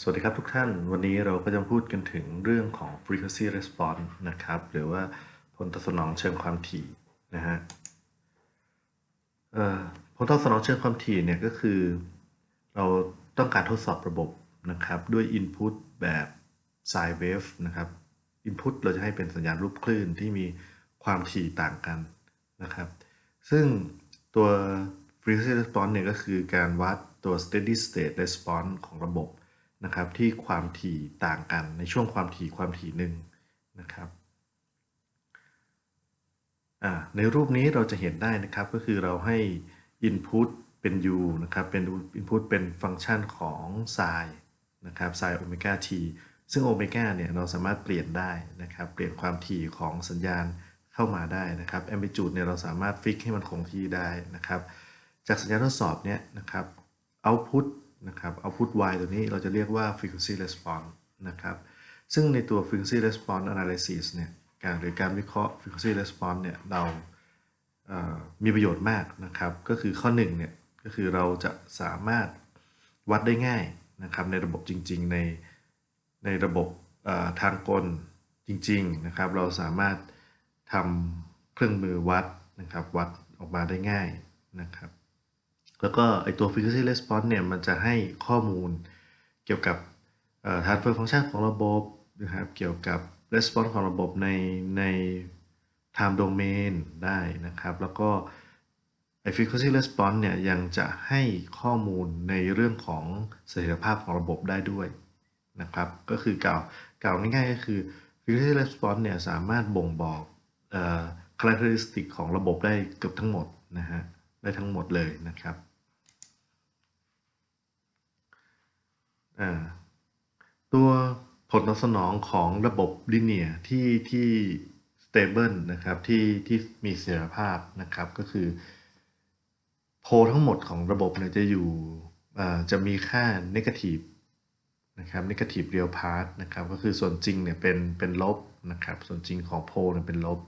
สวัสดีครับทุกท่าน วันนี้เราก็จะพูดกันถึงเรื่องของ frequency response นะครับ หรือว่าผลตอบสนองเชิงความถี่นะฮะผลตอบสนองเชิงความถี่เนี่ยก็คือ เราต้องการทดสอบระบบนะครับด้วย input แบบ sine wave นะครับ input เราจะให้เป็นสัญญาณรูปคลื่นที่มีความถี่ต่างกันนะครับ ซึ่งตัว frequency response เนี่ยก็คือการวัดตัว steady state response ของระบบ นะครับที่ความถี่ต่างกันในช่วงความถี่ความถี่หนึ่งนะครับในรูปนี้เราจะเห็นได้นะครับก็คือเราให้ input เป็น u นะครับเป็น input เป็นฟังก์ชันของ sin นะครับ sin โอเมก้า t ซึ่งโอเมก้าเนี่ยเราสามารถเปลี่ยนได้นะครับเปลี่ยนความถี่ของสัญญาณเข้ามาได้นะครับ amplitude เนี่ยเราสามารถฟิกให้มันคงที่ได้นะครับจากสัญญาณทดสอบเนี่ยนะครับ output นะครับ output y ตัวนี้เราจะเรียกว่า frequency response นะครับ ซึ่งในตัว frequency response analysis เนี่ยการหรือการวิเคราะห์ frequency response เนี่ยเรามีประโยชน์มากนะครับ ก็คือข้อ1เนี่ยก็คือเราจะสามารถวัดได้ง่ายนะครับในระบบจริง ๆ ในในระบบทางกลจริง ๆ นะครับ เราสามารถทำเครื่องมือวัดนะครับวัดออกมาได้ง่ายนะครับ แล้วก็ไอตัว frequency response เนี่ยมันจะให้ข้อมูลเกี่ยวกับ transfer function ของระบบนะครับเกี่ยวกับ response ของระบบในใน time domain ได้นะครับ แล้วก็ไอ frequency response เนี่ยยังจะให้ข้อมูลในเรื่องของเสถียรภาพของระบบได้ด้วยนะครับก็คือกล่าวกล่าวง่ายๆก็คือ frequency response เนี่ยสามารถบ่งบอก characteristic ของระบบได้เกือบทั้งหมดนะฮะได้ทั้งหมดเลยนะครับ ตัวผลตอบสนองของระบบลิเนียที่ที่ stable นะครับที่ที่มีเสถียรภาพนะครับก็คือ โพทั้งหมดของระบบเนี่ยจะอยู่จะมีค่า negative นะครับ negative real part นะครับก็คือส่วนจริงเนี่ยเป็นเป็นลบนะครับส่วนจริงของโพเนี่ยเป็นลบ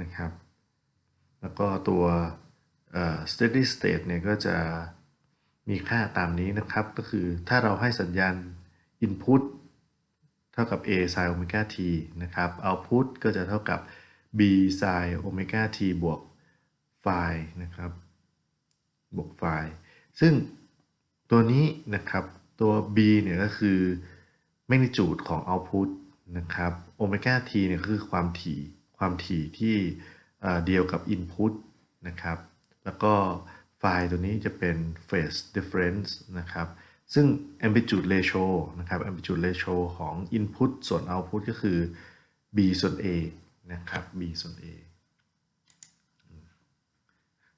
นะครับ แล้วก็ตัว steady state เนี่ยก็จะ มีค่าตามนี้นะครับ ก็คือถ้าเราให้สัญญาณ input เท่ากับ a sin โอเมกา t นะครับ output ก็จะเท่ากับ b sin โอเมกา t บวก phi นะครับ บวก phi ซึ่งตัวนี้นะครับตัว b เนี่ยก็คือ magnitude ของ output นะครับโอเมก้า t เนี่ยคือความถี่ความถี่ที่เดียวกับ input นะครับ แล้วก็ ไฟล์ตัวนี้จะเป็น phase difference นะครับ ซึ่ง amplitude ratio นะครับ amplitude ratio ของ input ส่วน output ก็คือ b ส่วน a นะครับ b ส่วน a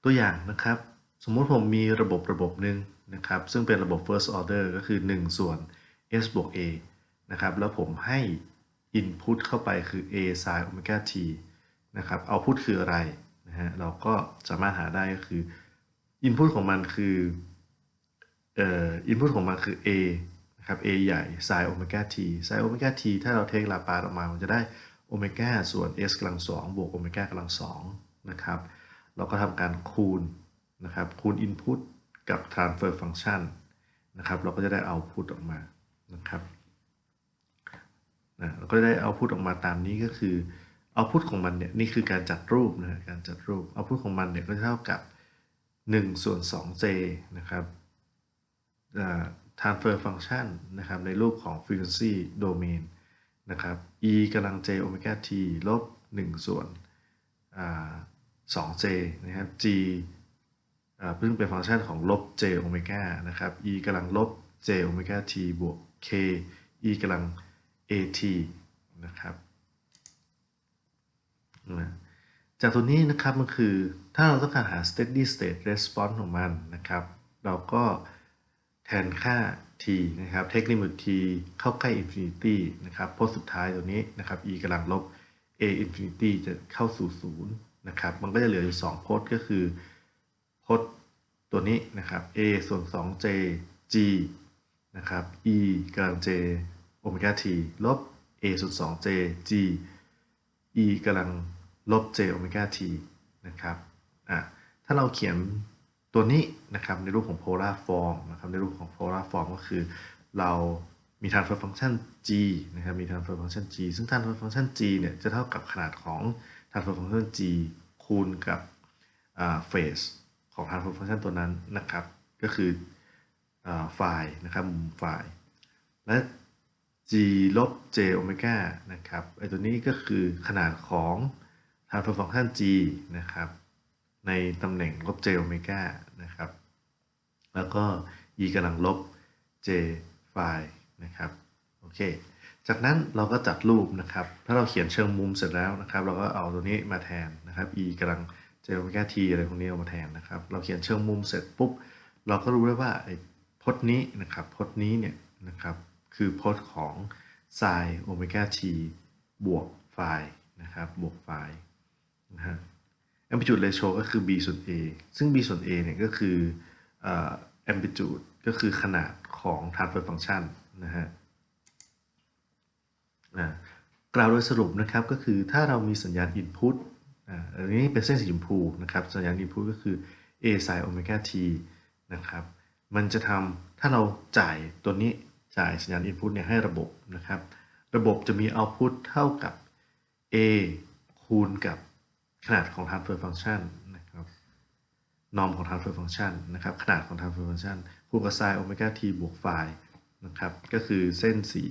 ตัวอย่างนะครับ สมมติผมมีระบบระบบหนึ่งนะครับ ซึ่งเป็นระบบ first order ก็คือ 1 ส่วน s บวก a นะครับ แล้วผมให้ input เข้าไปคือ a sin omega t นะครับ output คืออะไรนะฮะ เราก็สามารถหาได้ก็คือ อินพุตของมันคือเอ่ออินพุตของมันคือ a นะครับ a ใหญ่ sin โอเมก้า t sin โอเมก้า t ถ้าเราเทคลาปาออกมา มันจะได้โอเมก้าส่วน s กำลังสองบวกโอเมก้ากำลังสองนะครับ เราก็ทำการคูณนะครับคูณ input กับ transfer function นะครับเราก็จะได้ output ออกมานะครับนะเราก็ได้ output ออกมาตามนี้ก็คือ output ของมันเนี่ยนี่คือการจัดรูปนะการจัดรูป output ของมันเนี่ยก็เท่ากับ 1 ส่วน 2j นะครับ transfer function นะครับ ในรูปของ frequency domain นะครับ e กำลัง j โอเมก้า t ลบ 1 ส่วน 2j นะครับ g เพิ่งเป็นฟังก์ชันของลบ j โอเมก้านะครับ e กำลังลบ j โอเมก้า t บวก k e กำลัง at นะครับนะ จากตัวนี้นะครับมันคือถ้าเราต้องการหา steady state response ของมันนะครับ เราก็แทนค่า t นะครับ take limit t เข้าใกล้ infinity นะครับโพสสุดท้ายตัวนี้นะครับ e กำลังลบ a infinity จะเข้าสู่ 0 นะครับ มันก็จะเหลืออยู่ 2 โพสก็คือ โพสตัวนี้นะครับ a ส่วน 2j g นะครับ e กำลัง j โอเมก้า t ลบ a ส่วน 2j g e กำลัง ลบ j โอเมก้า t นะครับอะถ้าเราเขียนตัวนี้นะครับในรูปของ polar form นะครับในรูปของ polar form ก็คือ เรามี transfer function g นะครับมี transfer function g ซึ่ง transfer function g เนี่ยจะเท่ากับขนาดของ transfer function g คูณกับอ่า phase ของ transfer function ตัวนั้นนะครับ ก็คืออาไฟล์นะครับมุมไฟล์และ g ลบ j โอเมก้านะครับไอตัวนี้ก็คือขนาดของ transfer function g นะครับในตำแหน่งลบ j โอเมก้านะครับ แล้วก็ e กำลังลบ j ไฟนะครับโอเคจากนั้นเราก็จัดรูปนะครับ ถ้าเราเขียนเชิงมุมเสร็จแล้วนะครับ เราก็เอาตัวนี้มาแทนนะครับ e กำลัง j โอเมก้า t อะไรพวกนี้เอามาแทนนะครับ เราเขียนเชิงมุมเสร็จปุ๊บ เราก็รู้ได้ว่าไอ้พจน์นี้นะครับพจน์นี้เนี่ยนะครับคือพจน์ของ sin โอเมก้า t บวกไฟนะครับบวกไฟ นะฮะ amplitude ratio ก็คือ b ส่วน a ซึ่ง b ส่วน a เนี่ยก็คือเอ่อ amplitude ก็คือขนาดของ transfer function นะฮะอ่ากล่าวโดยสรุปนะครับก็คือถ้าเรามีสัญญาณ input อ่าอันนี้เป็นเส้นสีชมพูนะครับ สัญญาณ input ก็คือ a sin omega t นะครับ มันจะทำถ้าเราจ่ายตัวนี้จ่ายสัญญาณ input เนี่ยให้ระบบนะครับ ระบบจะมี output เท่ากับ a คูณกับ ขนาดของ transfer function นะครับ norm ของ transfer function นะครับ ขนาดของ transfer function คูณกับ sin omega t บวก phi นะครับ ก็คือเส้นสี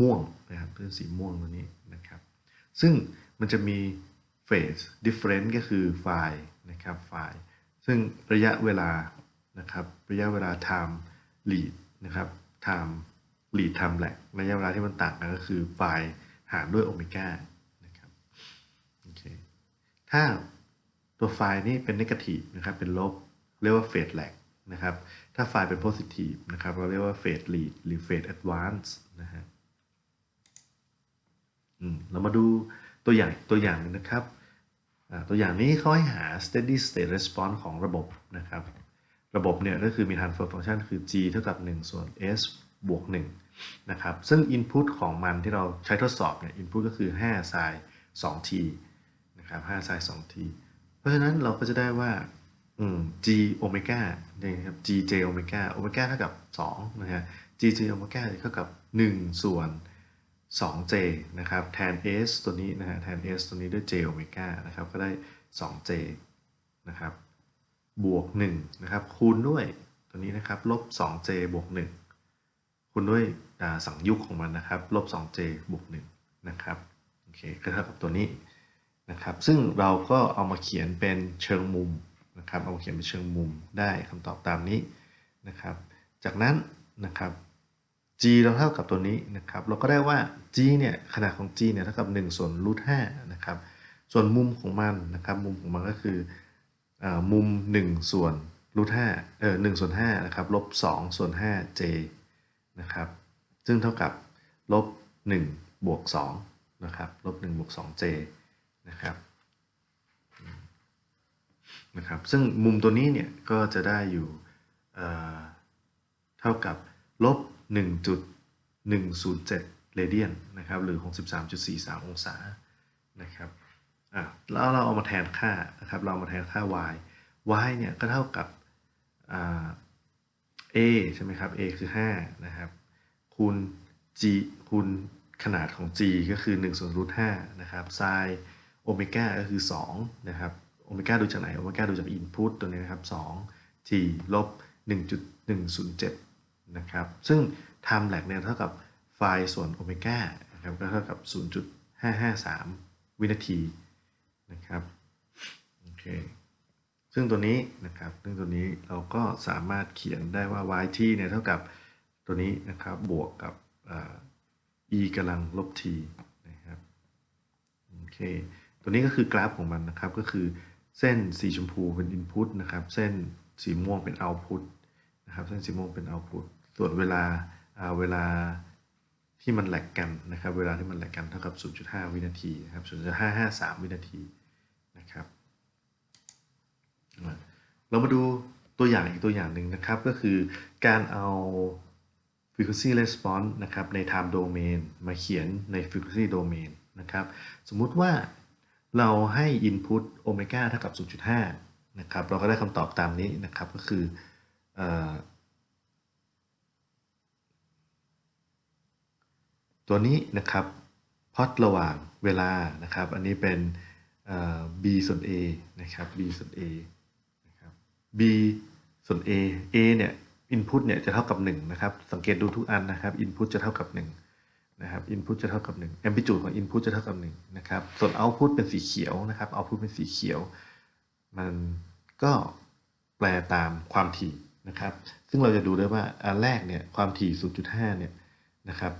ม่วงนะครับ เส้นสีม่วงตัวนี้นะครับ ซึ่งมันจะมี phase difference ก็คือ phi นะครับ phi ซึ่งระยะเวลานะครับ ระยะเวลา time lead นะครับ time lead time lag ระยะเวลาที่มันต่างกันก็คือ phi หารด้วยโอเมก้านะครับ โอเค ถ้าตัวไฟล์นี้เป็น negative นะครับเป็นลบเรียกว่า phase lag นะครับถ้าไฟล์เป็น positive นะครับเราเรียกว่า phase lead หรือ phase advance นะฮะอืมเรามาดูตัวอย่างตัวอย่างนะครับตัวอย่างนี้เขาให้หา steady state response ของระบบนะครับ ระบบเนี่ยก็คือมี transfer function คือ g เท่ากับ 1 ส่วน s บวก1นะครับ ซึ่ง input ของมันที่เราใช้ทดสอบเนี่ย input ก็คือ5 sin 2t นะครับ5 sin 2t เพราะฉะนั้นเราก็จะได้ว่าอืม g โอเมก้าเนี่ยครับ g j โอเมก้าโอเมก้าเท่ากับ2นะฮะ g j โอเมก้าเท่ากับ 1 ส่วน 2j นะครับแทน s ตัวนี้นะฮะแทน s ตัวนี้ด้วย j โอเมก้านะครับก็ได้ 2j นะครับบวก1นะครับคูณด้วยตัวนี้นะครับลบ 2j บวก 1 คูณด้วยสังยุกของมันนะครับลบ 2j บวก1นะครับโอเคก็เท่ากับตัวนี้ นะครับ ซึ่งเราก็เอามาเขียนเป็นเชิงมุมนะครับ เอามาเขียนเป็นเชิงมุมได้คำตอบตามนี้นะครับ จากนั้นนะครับ g เราเท่ากับตัวนี้นะครับ เราก็ได้ว่า g เนี่ยขนาดของ g เนี่ยเท่ากับ1ส่วนรูท5นะครับ ส่วนมุมของมันนะครับ มุมของมันก็คืออมุม 1 ส่วนรูท5เออ1ส่วน5นะครับลบ2ส่วน5 j นะครับซึ่งเท่ากับลบ1บวก2นะครับลบ1บวก 2 j นะครับนะครับซึ่งมุมตัวนี้เนี่ยก็จะได้อยู่เเท่ากับลบ 1.107 เรเดียนนะครับหรือ 63.43 องศานะครับแล้วเราเอามาแทนค่านะครับเราเอามาแทนค่า y y เนี่ยก็เท่ากับ a ใช่ไหมครับ a คือ 5 นะครับคูณ g คูณขนาดของ g ก็คือ1ส่วนรูท5นะครับ sin โอเมก้าก็คือ2นะครับโอเมก้าดูจากไหนโอเมก้าดูจาก input ตัวนี้นะครับ2 t ลบ 1.107 นะครับ ซึ่ง time lag เนี่ยเท่ากับไฟส่วนโอเมก้านะครับก็เท่ากับ 0.553 วินาทีนะครับโอเคซึ่งตัวนี้นะครับซึ่งตัวนี้เราก็สามารถเขียนได้ว่า yt เนี่ยเท่ากับตัวนี้นะครับบวกกับอ่า e กำลังลบ t นะครับโอเค ตัวนี้ก็คือกราฟของมันนะครับ ก็คือเส้นสีชมพูเป็น input นะครับ เส้นสีม่วงเป็น output นะครับ เส้นสีม่วงเป็น output ส่วนเวลาเวลาที่มันแหลกกันนะครับ เวลาที่มันแหลกกันเท่ากับ 0.5 วินาทีนะครับ 0.553 วินาทีนะครับ เรามาดูตัวอย่างอีกตัวอย่างหนึ่งนะครับ ก็คือการเอา frequency response นะครับใน time domain มาเขียนใน frequency domain นะครับ สมมุติว่า เราให้ input โอเมก้าเท่ากับ 0.5 นะครับ เราก็ได้คำตอบตามนี้นะครับ ก็คือตัวนี้นะครับพอตระหว่างเวลานะครับ อันนี้เป็น b ส่วน a นะครับ b ส่วน a นะครับ b ส่วน a a เนี่ย input เนี่ยจะเท่ากับ 1 นะครับ สังเกตดูทุกอันนะครับ input จะเท่ากับ 1 นะครับ input จะเท่ากับ1 amplitude ของ input จะเท่ากับ1นะครับ ส่วน output เป็นสีเขียวนะครับ output เป็นสีเขียว มันก็แปลตามความถี่นะครับ ซึ่งเราจะดูได้ว่าอันแรกเนี่ยความถี่ 0.5 เนี่ยนะครับ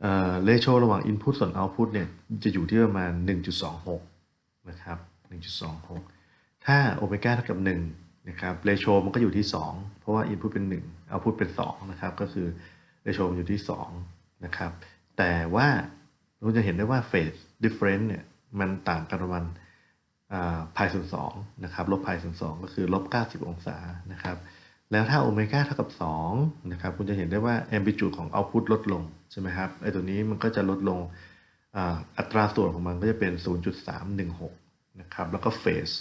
เอ่อเลโชระหว่าง Input ส่วน Output เนี่ยจะอยู่ที่ประมาณ 1.26 นะครับ 1.26 ถ้าโอเมก้าเท่ากับ 1 นะครับเลโชมันก็อยู่ที่ 2 เพราะว่า Input เป็น 1 Output เป็น 2 นะครับ ก็คือ โชมอยู่ที่ 2 นะครับ แต่ว่าเราจะเห็นได้ว่า Phase Difference เนี่ยมันต่างกันประมาณพายส่วน2นะครับลบพายส่วน2ก็คือลบ 90 องศานะครับแล้วถ้าโอเมก้าเท่ากับ2นะครับคุณจะเห็นได้ว่า amplitude ของ output ลดลง ใช่ไหมครับไอตัวนี้มันก็จะลดลงอ,อัตราส่วนของมันก็จะเป็น 0.316 นะครับ แล้วก็ phase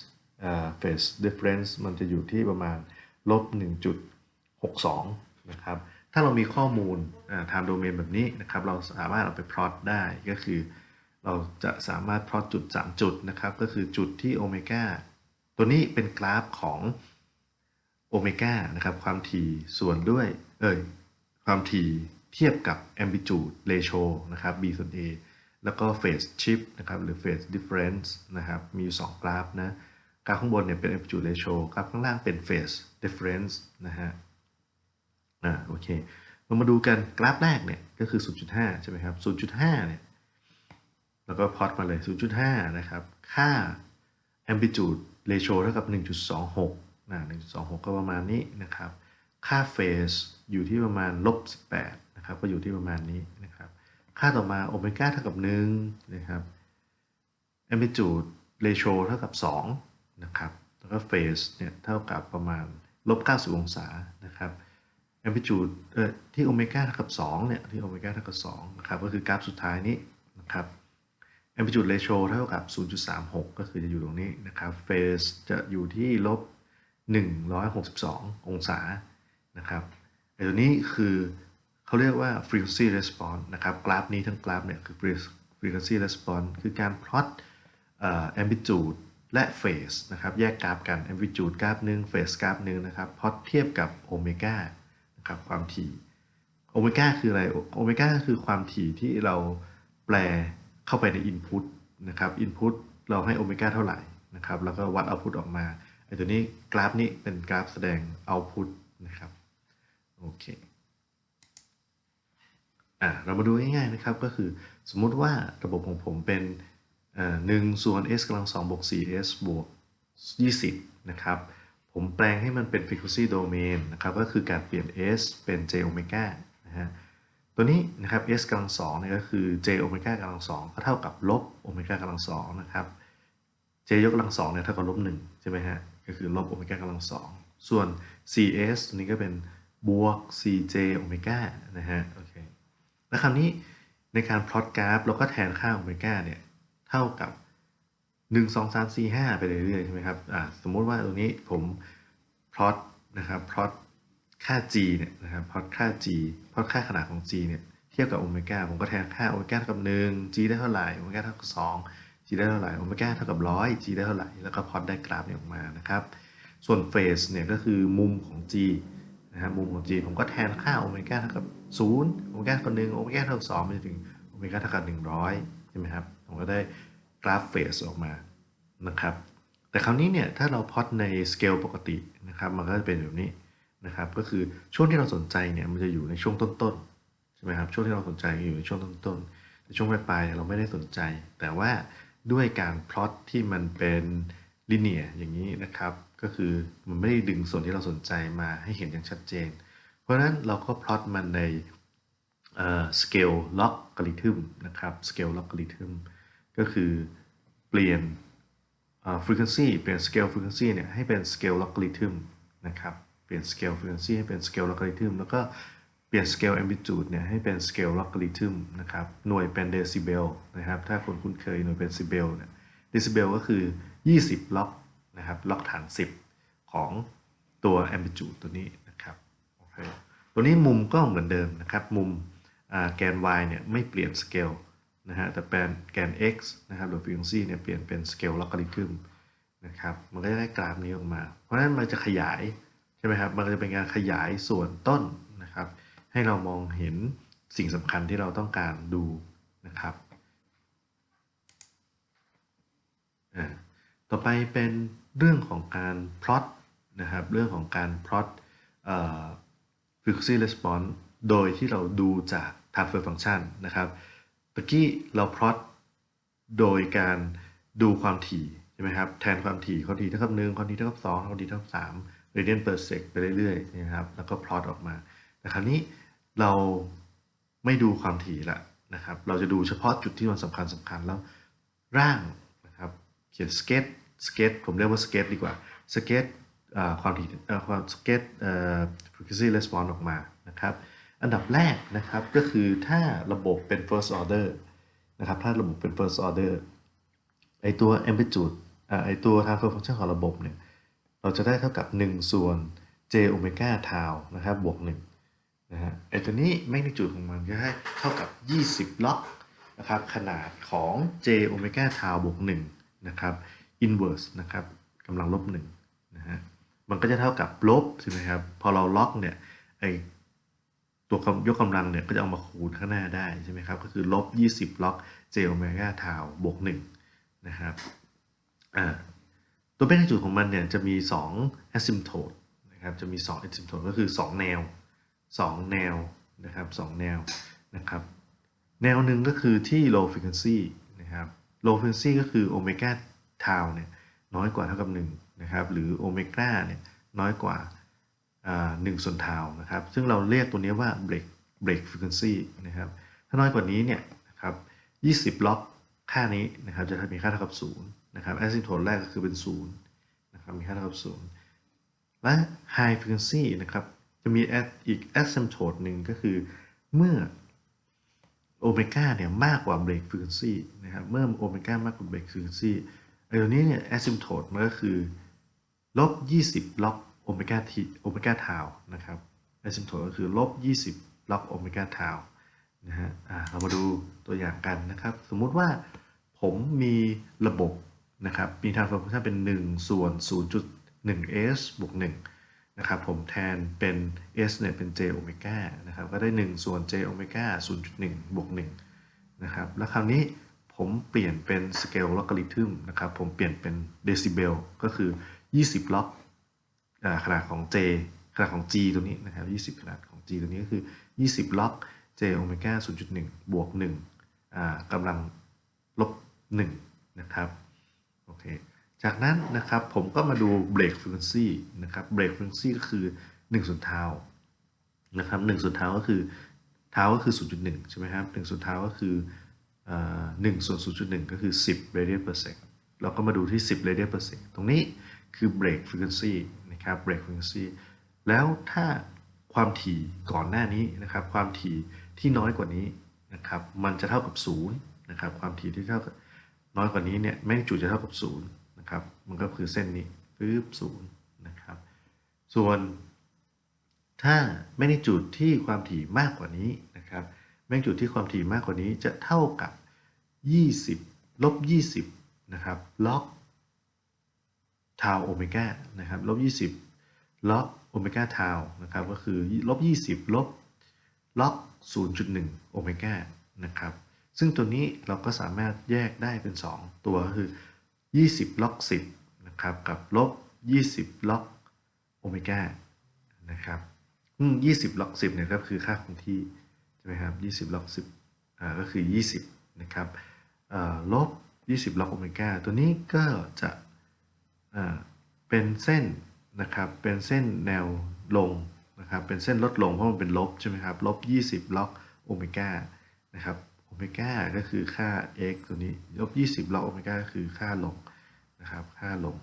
อ่า phase difference มันจะอยู่ที่ประมาณลบ 1.62 นะครับ ถ้าเรามีข้อมูลอ่า time domain แบบนี้นะครับ เราสามารถเอาไป plot ได้ก็คือ เราจะสามารถ plot จุด 3 จุดนะครับ ก็คือจุดที่โอเมก้าตัวนี้เป็นกราฟของโอเมก้านะครับ ความถี่ส่วนด้วย เอ่ย ความถี่เทียบกับ amplitude ratio นะครับ b ส่วน a แล้วก็ phase shift นะครับ หรือ phase difference นะครับ มีอยู่ 2 กราฟนะ กราฟข้างบนเนี่ยเป็น amplitude ratio กราฟข้างล่างเป็น phase difference นะฮะ อ่าโอเคเรามาดูกันกราฟแรกเนี่ยก็คือ 0.5 ใช่ไหมครับ 0.5 เนี่ยแล้วก็พอตมาเลย 0.5 นะครับ ค่า amplitude ratio เท่ากับ 1.26 นะ 1.26 ก็ประมาณนี้นะครับ ค่า phase อยู่ที่ประมาณลบ 18 นะครับ ก็อยู่ที่ประมาณนี้นะครับ ค่าต่อมาโอเมก้าเท่ากับ 1 นะครับ amplitude ratio เท่ากับ 2 นะครับ แล้วก็ phase เนี่ยเท่ากับประมาณลบ 90 องศานะครับ amplitude เอ่อที่โอเมก้าเท่ากับ2เนี่ยที่โอเมก้าเท่ากับ2นะครับก็คือกราฟสุดท้ายนี้นะครับ amplitude ratio เท่ากับ 0.36 ก็คือจะอยู่ตรงนี้นะครับ phase จะอยู่ที่ลบ 162 องศานะครับไอ้ตัวนี้คือเขาเรียกว่า frequency response นะครับกราฟนี้ทั้งกราฟเนี่ยคือ frequency response คือการ plot เอ่อ amplitude และ phase นะครับแยกกราฟกัน amplitude กราฟหนึ่ง phase กราฟหนึ่งนะครับ plot เทียบกับโอเมก้า นะครับความถี่โอเมก้าคืออะไรโอเมก้าคือความถี่ที่เราแปลเข้าไปใน input นะครับ input เราให้โอเมก้าเท่าไหร่นะครับแล้วก็วัด output ออกมาไอ้ตัวนี้กราฟนี้เป็นกราฟแสดง output นะครับโอเคอะเรามาดูง่ายๆนะครับก็คือสมมุติว่าระบบของผมเป็นหนึ่งส่วน s กำลังสองบวก 4s บวก 20 นะครับ ผมแปลงให้มันเป็น frequency domain นะครับก็คือการเปลี่ยน s เป็น j omega นะฮะตัวนี้นะครับ s กำลังสองเนี่ยก็คือ j omega กำลังสองก็เท่ากับลบ omega กำลังสองนะครับ j ยกกำลังสองเนี่ยเท่ากับลบหนึ่งใช่ไหมฮะก็คือลบ omega กำลังสองส่วน cs ตัวนี้ก็เป็นบวก cj โอเมก้านะฮะโอเคแล้วคราวนี้ในการพลอตกราฟเราก็แทนค่าโอเมก้าเนี่ยเท่ากับ 1 2 3 4 5ไปเรื่อยๆใช่ไหมครับอ่าสมมุติว่าตรงนี้ผมพลอตนะครับพลอตค่า g เนี่ยนะครับพลอตค่า g พลอตค่าขนาดของ g เนี่ยเทียบกับโอเมก้าผมก็แทนค่าโอเมก้าเท่ากับ1 g ได้เท่าไหร่โอเมก้าเท่ากับ2 g ได้เท่าไหร่โอเมก้าเท่ากับ100 g ได้เท่าไหร่แล้วก็พลอตได้กราฟเนี่ยออกมานะครับส่วนเฟสเนี่ยก็คือมุมของ g นะฮะมุมของ g ผมก็แทนค่าโอเมก้าเท่ากับ0โอเมก้าเท่ากับ1โอเมก้าเท่ากับ2ไปถึงโอเมก้าเท่ากับ 100 ใช่ไหมครับ ผมก็ได้ กราฟเฟสออกมานะครับ แต่คราวนี้เนี่ยถ้าเราพอตในสเกลปกตินะครับมันก็จะเป็นแบบนี้นะครับ ก็คือช่วงที่เราสนใจเนี่ยมันจะอยู่ในช่วงต้นๆใช่ไหมครับช่วงที่เราสนใจอยู่ในช่วงต้นๆในช่วงปลายๆเราไม่ได้สนใจ แต่ว่าด้วยการพลอตที่มันเป็นลิเนียอย่างนี้นะครับ ก็คือมันไม่ได้ดึงส่วนที่เราสนใจมาให้เห็นอย่างชัดเจน เพราะฉะนั้นเราก็พลอตมันในสเกลล็อกกริทึมนะครับสเกลล็อกกริทึม ก็คือเปลี่ยน frequency เปลี่ยน scale frequency เนี่ยให้เป็น scale logarithm นะครับ เปลี่ยน scale frequency ให้เป็น scale logarithm แล้วก็เปลี่ยน scale amplitude เนี่ยให้เป็น scale logarithm นะครับ หน่วยเป็น decibel นะครับ ถ้าคนคุ้นเคยหน่วยเป็น decibel เนี่ย decibel ก็คือ 20 ล็อกนะครับ ล็อกฐาน 10 ของตัว amplitude ตัวนี้นะครับ โอเค ตัวนี้มุมก็เหมือนเดิมนะครับ มุมแกน y เนี่ยไม่เปลี่ยนสเกล นะฮะแต่แกนแกน x นะครับหรือ frequency เนี่ยเปลี่ยนเป็นสเกลล o ก a ริทึมนะครับมันก็จะได้กราฟนี้ออกมา เพราะฉะนั้นมันจะขยายใช่ไหมครับมันจะเป็นการขยายส่วนต้นนะครับ ให้เรามองเห็นสิ่งสำคัญที่เราต้องการดูนะครับต่อไปเป็นเรื่องของการพลอตนะครับเรื่องของการพลอต frequency response โดยที่เราดูจาก transfer function นะครับ ตะกี้เราพลอตโดยการดูความถี่ใช่ไหมครับ แทนความถี่ความถี่เท่ากับหนึ่งความถี่เท่ากับสองความถี่เท่ากับสาม radian per sec ไปเรื่อยๆนะครับ แล้วก็พลอตออกมา แต่คราวนี้เราไม่ดูความถี่ละนะครับ เราจะดูเฉพาะจุดที่มันสำคัญสำคัญแล้วร่างนะครับ เขียนสเก็ตสเก็ตผมเรียกว่าสเก็ตดีกว่าสเก็ตความถี่ความสเก็ต frequency response ออกมานะครับ อันดับแรกนะครับก็คือถ้าระบบเป็น first order นะครับถ้าระบบเป็น first order ไอตัว amplitude ไอตัว transfer function ของระบบเนี่ยเราจะได้เท่ากับ 1 ส่วน j omega tau นะครับบวก1นะฮะไอตัวนี้ magnitude ของมันจะให้เท่ากับ 20 ล็อกนะครับขนาดของ j omega tau บวก1นะครับ inverse นะครับกำลังลบ1นะฮะมันก็จะเท่ากับลบใช่ไหมครับพอเราล็อกเนี่ยไอ ตัวยกกำลังเนี่ยก็จะเอามาคูณข้างหน้าได้ใช่ไหมครับ ก็คือลบ 20 ล็อก j omega tau บวก1นะครับตัวเป็นจุดของมันเนี่ยจะมี 2 asymptote นะครับจะมี 2 asymptote ก็คือ 2 แนว 2 แนวนะครับ2แนวนะครับแนวหนึ่งก็คือที่ low frequency นะครับ low frequency ก็คือ omega tau เนี่ยน้อยกว่าเท่ากับ1นะครับหรือ omega เนี่ยน้อยกว่า หนึ่งส่วนเทานะครับ ซึ่งเราเรียกตัวนี้ว่า break break frequency นะครับ ถ้าน้อยกว่านี้เนี่ยนะครับ20ล็อกค่านี้นะครับจะมีค่าเท่ากับ0นะครับ asymptote แรกก็คือเป็น0นะครับมีค่าเท่ากับ0และ high frequency นะครับจะมีอีก asymptote หนึ่งก็คือเมื่อโอเมก้าเนี่ยมากกว่า break frequency นะครับเมื่อโอเมก้ามากกว่า break frequency ไอ้ตัวนี้เนี่ย asymptote มันก็คือลบ20 ล็อก โอเมก้าทีโอเมก้าทาวนะครับ asymptote ก็คือลบ 20ล็อกโอเมก้าทาวนะฮะเรามาดูตัวอย่างกันนะครับ สมมุติว่าผมมีระบบนะครับ มี transfer function เป็น 1 ส่วน 0.1s บวก1นะครับ ผมแทนเป็น s เนี่ยเป็น j โอเมก้านะครับ ก็ได้ 1 ส่วน j โอเมก้า0.1 บวก1นะครับ แล้วคราวนี้ผมเปลี่ยนเป็นสเกลล o ก a ริทึมนะครับ ผมเปลี่ยนเป็นเดซิเบลก็คือ 20 ล็อก ขนาดของ j ขนาดของ g ตัวนี้นะครับ20 ขนาดของ g ตัวนี้ก็คือ 20 ล็อก j โอเมก้า0.1 บวก1กำลังลบ1นะครับโอเคจากนั้นนะครับผมก็มาดู break frequency นะครับ break frequency ก็คือ 1 ส่วนเท้านะครับ1ส่วนเท้าก็คือเท้าก็คือ 0.1 ใช่ไหมครับ1ส่วนเท้าก็คือ1ส่วน 0.1 ก็คือ 10 radian per sec เราก็มาดูที่ 10 radian per sec ตรงนี้คือ break frequency นะครับ break frequency แล้วถ้าความถี่ก่อนหน้านี้นะครับ ความถี่ที่น้อยกว่านี้นะครับ มันจะเท่ากับ0นะครับ ความถี่ที่เท่ากับน้อยกว่านี้เนี่ยแม่งจุดจะเท่ากับ0นะครับ มันก็คือเส้นนี้ปึ๊บ0นะครับ ส่วนถ้าแมกนิจูดที่ความถี่มากกว่านี้นะครับแมกนิจูดที่ความถี่มากกว่านี้จะเท่ากับ 20ลบ20นะครับล็อก ทาวโอเมก้านะครับลบ20ล็อกโอเมก้าทาวนะครับก็คือลบ20ลบล็อก0.1โอเมก้านะครับซึ่งตัวนี้เราก็สามารถแยกได้เป็น 2 ตัวก็คือ 20ล็อก10นะครับกับลบ20ล็อกโอเมก้านะครับยี่สิบล็อกสิบเนี่ยก็คือค่าคงที่ใช่ไหมครับยี่สิบล็อกสิบอ่าก็คือยี่สิบนะครับลบยี่สิบล็อกโอเมก้าตัวนี้ก็จะ เป็นเส้นนะครับ เป็นเส้นแนวลงนะครับ เป็นเส้นลดลงเพราะมันเป็นลบใช่ไหมครับ ลบยี่สิบล็อกโอเมก้านะครับ โอเมก้าก็คือค่า x ตัวนี้ ลบยี่สิบล็อกโอเมก้าคือค่าลงนะครับ ค่าลง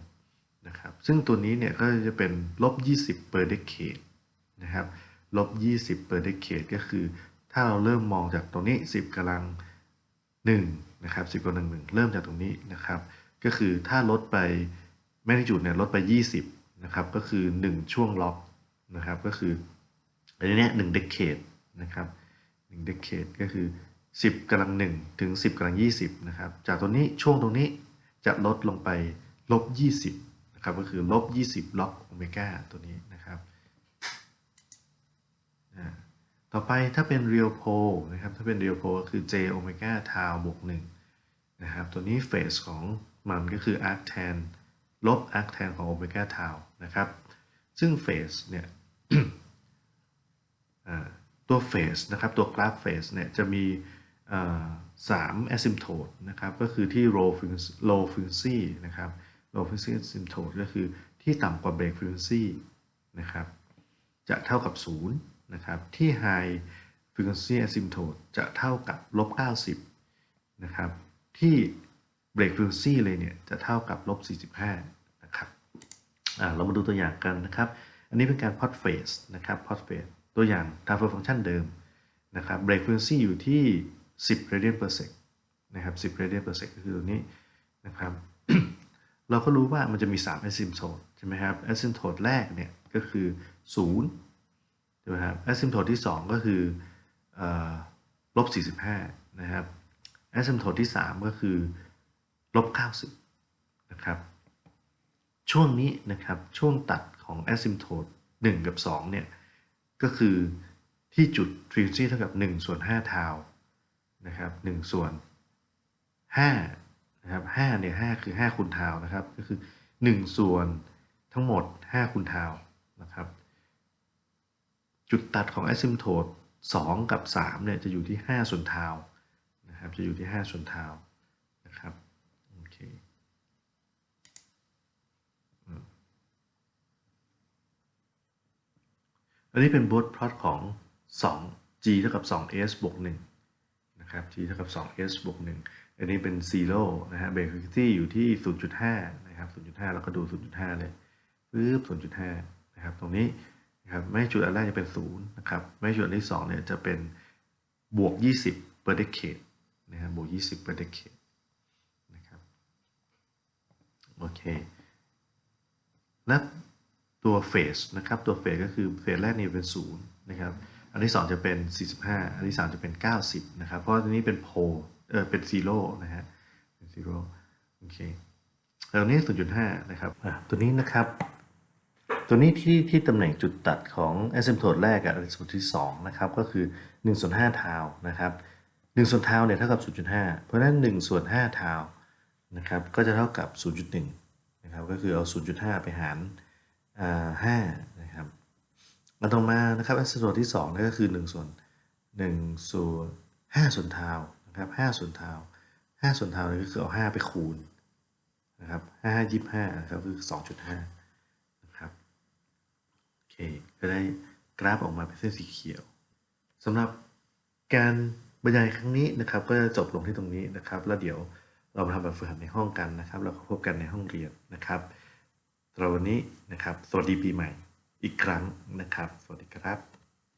นะครับ ซึ่งตัวนี้เนี่ยก็จะเป็นลบยี่สิบ per decade นะครับ ลบ 20 per decade ก็คือถ้าเราเริ่มมองจากตรงนี้ 10กำลัง1นะครับ 10กำลัง1เริ่มจากตรงนี้นะครับ ก็คือถ้าลดไป แมกนิจูดเนี่ยลดไป 20 นะครับ ก็คือ 1 ช่วงล็อกนะครับ ก็คืออันนี้1 decade นะครับ1 decade ก็คือ 10กำลัง1ถึง 10กำลัง20 นะครับ จากตรงนี้ช่วงตรงนี้จะลดลงไปลบ 20 นะครับ ก็คือลบ 20 ล็อกโอเมก้าตัวนี้นะครับต่อไปถ้าเป็น real p o l นะครับ ถ้าเป็น real p o l ก็คือ j โอเมก้า tau บวก1นะครับ ตัวนี้เฟสของมันก็คือ arctan ลบ arctan ของโอเมก้า tau นะครับ ซึ่งเฟสเนี่ยตัวเฟสนะครับ ตัวกราฟเฟสเนี่ยจะมีสาม asymptote นะครับ ก็คือที่ low frequency low frequency นะครับ low frequency asymptote ก็คือที่ต่ำกว่า break frequency นะครับ จะเท่ากับ 0 นะครับ ที่ high frequency asymptote จะเท่ากับลบ90 นะครับ ที่ break frequency เลยเนี่ยจะเท่ากับลบ45นะครับอ่าเรามาดูตัวอย่างกันนะครับ อันนี้เป็นการ plot phase นะครับ plot phase ตัวอย่าง transfer function เดิมนะครับ break frequency อยู่ที่ 10 radian per sec นะครับ 10 radian per sec ก็คือตัวนี้นะครับเราก็รู้ว่ามันจะมี 3 asymptote ใช่ไหมครับ asymptote แรกเนี่ยก็คือ0ใช่ไหมครับ asymptote ที่ 2 ก็คือเอ่อลบ45นะครับ asymptote ที่ 3 ก็คือ ลบ 90 นะครับ ช่วงนี้นะครับช่วงตัดของ asymptote 1 กับ 2 เนี่ย ก็คือที่จุด frequency เท่ากับ 1 ส่วน5ทาวนะครับ1ส่วน5นะครับ5เนี่ย5คือ 5คูณทาวนะครับ ก็คือ 1 ส่วนทั้งหมด 5คูณทาวนะครับ จุดตัดของ asymptote 2 กับ 3 เนี่ย จะอยู่ที่ 5 ส่วนทาวนะครับ จะอยู่ที่ 5 ส่วนทาวนะครับ โอเค อันนี้เป็นบทพลอตของ 2 g เท่ากับ 2s บวก1นะครับ g เท่ากับ 2s บวก1อันนี้เป็น zero นะฮะ break frequency อยู่ที่ 0.5 นะครับ 0.5แล้วก็ดู 0.5 เลยปึ๊บ0.5 นะครับ ตรงนี้นะครับไม่จุดอันแรกจะเป็น 0 นะครับ ไม่จุดอันที่2เนี่ยจะเป็นบวก 20 per decade นะครับบวก 20 per decade นะครับ โอเค และ ตัวเฟสนะครับตัวเฟสก็คือเฟสแรกนี่เป็นศูนย์นะครับอันที่ 2 จะเป็น 45 อันที่ 3 จะเป็น 90 นะครับ เพราะตัวนี้เป็นโพเออเป็นซีโร่นะฮะเป็นซีโร่โอเคแล้วนี้ 0.5 นะครับอะตัวนี้นะครับ ตัวนี้ที่ที่ตำแหน่งจุดตัดของ asymptote แรกกับ asymptote ที่ 2 นะครับ ก็คือ1ส่วน5ทาวนะครับ1ส่วนทาวเนี่ยเท่ากับ 0.5 เพราะฉะนั้น1ส่วน5ทาวนะครับก็จะเท่ากับ 0.1 นะครับก็คือเอา 0.5 ไปหารอ่า ห้านะครับอันต่อมานะครับส่วนที่สองนั่นก็คือหนึ่งส่วนหนึ่งส่วนห้าส่วนเทานะครับห้าส่วนเทาวห้าส่วนเทานี่ก็คือเอาห้าไปคูณนะครับห้ายี่ห้านะครับคือสองจุดห้านะครับโอเคก็ได้กราฟออกมาเป็นเส้นสีเขียวสำหรับการบรรยายครั้งนี้นะครับ ก็จะจบลงที่ตรงนี้นะครับ แล้วเดี๋ยวเรามาทำแบบฝึกหัดในห้องกันนะครับ เราพบกันในห้องเรียนนะครับ เราวันนี้นะครับ สวัสดีปีใหม่อีกครั้งนะครับ สวัสดีครับ